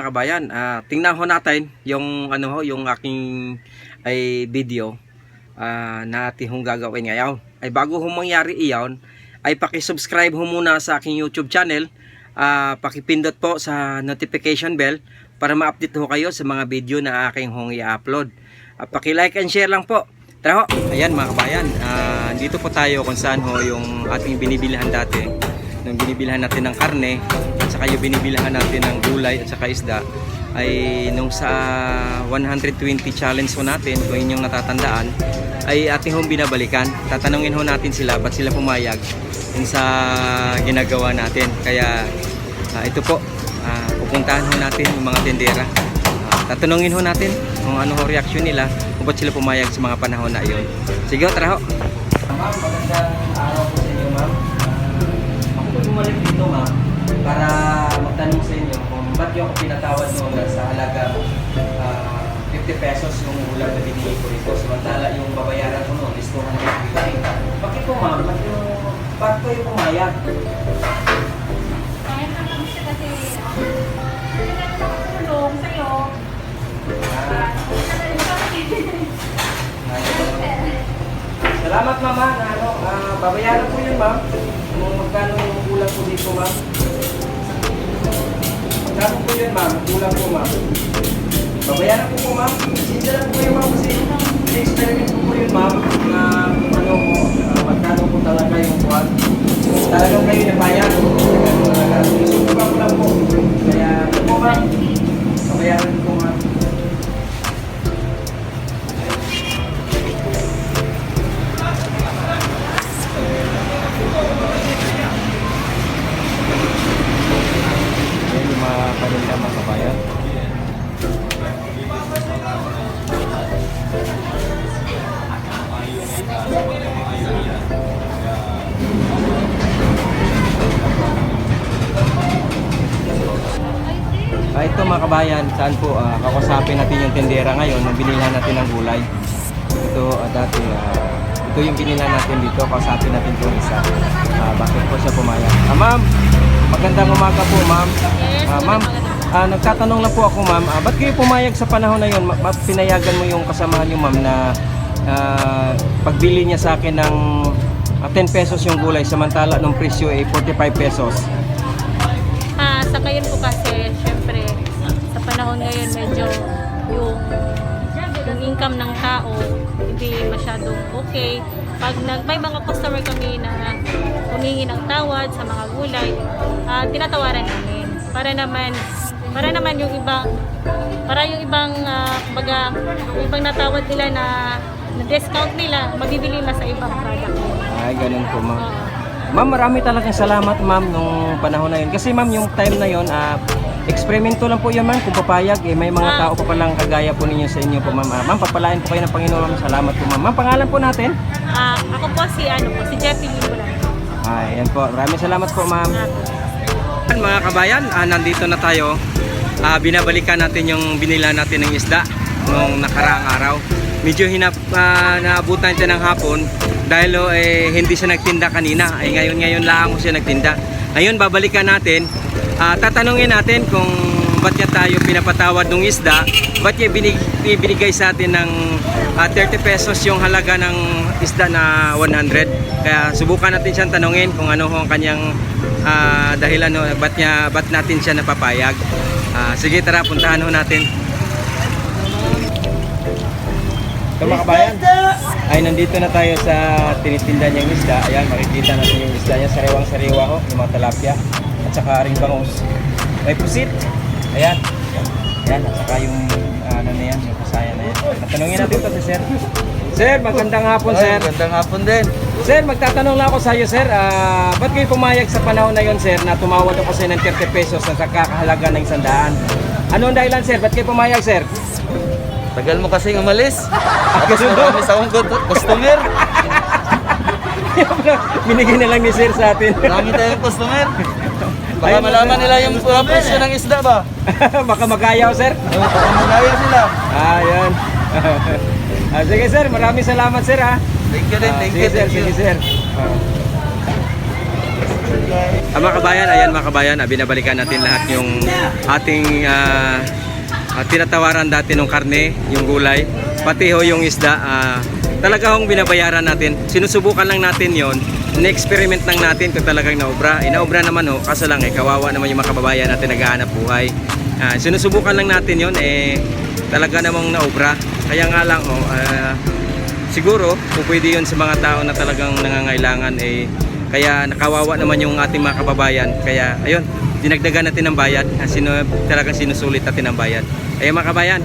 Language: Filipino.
mga kabayan, ah, tingnan ho natin yung ano ho, yung aking ay video ah, na ating hong gagawin ngayon. Ay bago ho mangyari iyon, ay paki-subscribe ho muna sa aking YouTube channel. Ah, pakipindot po sa notification bell para ma-update ho kayo sa mga video na aking hong i-upload. At paki-like and share lang po. Tara ho, ayan mga kabayan, ah, dito po tayo kung saan ho yung ating binibilihan dati nung binibilhan natin ng karne at saka yung binibilhan natin ng gulay at saka isda ay nung sa 120 challenge ho natin kung inyong natatandaan ay ating hong binabalikan. Tatanungin ho natin sila ba't sila pumayag yun sa ginagawa natin. Kaya ah, ito po ah, pupuntahan ho natin yung mga tendera Ah, tatanungin ho natin kung ano ho reaksyon nila kung ba't sila pumayag sa mga panahon na iyon. Sige ho, tara ho. Ma'am, magandang araw po sa inyo ma'am bumalik dito ma'am para magtanong sa inyo kung ba't yung pinatawad noon sa halaga ah, 50 pesos yung ulam na binigay ko rito. Samantala yung babayaran ko noon is 250. Bakit po ma'am? Ba't yung ba't kayo pumayag? Kaya na kami siya kasi, ah, nakatulong sa'yo. Ah, Salamat mama na ano, ah, babayaran ko yun ma'am. Kung magkano dito ma'am. Magkano po yun ma'am? Ulam ko ma'am. Babayaran ko po ma'am. Sinsa lang po kayo ma'am kasi experiment ko po yun ma'am na Ah, ito mga kabayan, saan po ah, kakusapin natin yung tendera ngayon nung binilhan natin ng gulay. Ito ah, dati, ah, ito yung binilhan natin dito, kausapin natin itong isa. Ah, bakit po siya pumayag? Ah, ma'am, magandang umaga po ma'am. Ah, ma'am, ah, nagtatanong lang po ako ma'am, ah, ba't kayo pumayag sa panahon na yun? Ma- pinayagan mo yung kasamahan niyo ma'am na ah, pagbili niya sa akin ng ah, 10 pesos yung gulay samantala nung presyo ay 45 pesos? Ah, sa ngayon po kasi, syempre, panahon ngayon, medyo yung, yung income ng tao, hindi masyadong okay. Pag nag, may mga customer kami na humingi ng tawad sa mga gulay, ah, tinatawaran namin. Para naman, para naman yung ibang, para yung ibang, ah, kumbaga, yung ibang natawad nila na, na discount nila, mabibili na sa ibang product. Ay, ganun po ma'am. Ah. Ma'am, marami talagang salamat ma'am nung panahon na yun. Kasi ma'am, yung time na yun, ah, eksperimento lang po yun ma'am kung papayag. Eh, may mga Ah. tao pa palang kagaya po ninyo sa inyo po ma'am. Ah, ma'am, papalain po kayo ng Panginoon ma'am. Salamat po ma'am. Ma'am, pangalan po natin? Ah, ako po si ano po, si Jeffy Limulan. Ay, yan po. Maraming salamat po ma'am. Mga kabayan, ah, nandito na tayo. Ah, binabalikan natin yung binila natin ng isda nung nakaraang araw. Medyo hinap, ah, naabutan siya ng hapon dahil oh, eh, hindi siya nagtinda kanina. Ay ngayon ngayon lang siya nagtinda. Ngayon babalikan natin. Ah, tatanungin natin kung ba't niya tayo pinapatawad ng isda, ba't niya binig, binigay sa atin ng ah, 30 pesos yung halaga ng isda na 100. Kaya subukan natin siyang tanungin kung ano ho ang kanyang ah, dahilan no, ba't, niya, ba't natin siya napapayag. Ah, sige tara, puntahan ho natin. Ito mga kabayan, ay nandito na tayo sa tinitinda niyang isda. Ayan, makikita natin yung isda niya, sariwang-sariwa ho, yung mga tilapia, at saka ring bangus. May pusit, ayan. Ayan, at saka yung ano na yan, yung kasaya na yan. Natanungin natin ito si Sir. Sir, magandang hapon, Sir. Magandang hapon din. Sir, magtatanong lang ako sa iyo, Sir. Ah, ba't kayo pumayag sa panahon na yon, Sir, na tumawad ako sa ng 30 pesos na kakahalaga ng isandaan? Ano ang dahilan, Sir? Ba't kayo pumayag, Sir? Tagal mo kasing umalis. Ah, Tapos marami sa akong customer. Binigay na lang ni Sir sa atin. Marami tayong customer. Baka malaman nila yung uh, presyo ng isda ba? Baka magayaw, Sir. Uh, baka magaya sila. Ah, yan. ah, sige, Sir. Maraming salamat, Sir, ha. Thank you din, Ah, thank sige, you, Sir. thank you. Sige, Sir. Ah. Ah, mga kabayan, ayan mga kabayan, ah, binabalikan natin lahat yung ating ah, ah, tinatawaran dati ng karne, yung gulay, pati ho yung isda. ah, talaga hong binabayaran natin. Sinusubukan lang natin yon na-experiment lang natin kung talagang naobra. Eh, naobra naman ho, kaso lang eh, kawawa naman yung mga kababayan natin naghahanap buhay. Ah, sinusubukan lang natin yon eh, talaga namang naobra. Kaya nga lang ho, ah, siguro kung pwede yun sa mga tao na talagang nangangailangan eh kaya nakawawa naman yung ating mga kababayan kaya ayun dinagdagan natin ng bayad. Sino, talagang sinusulit natin ang bayad. Kaya mga kabayan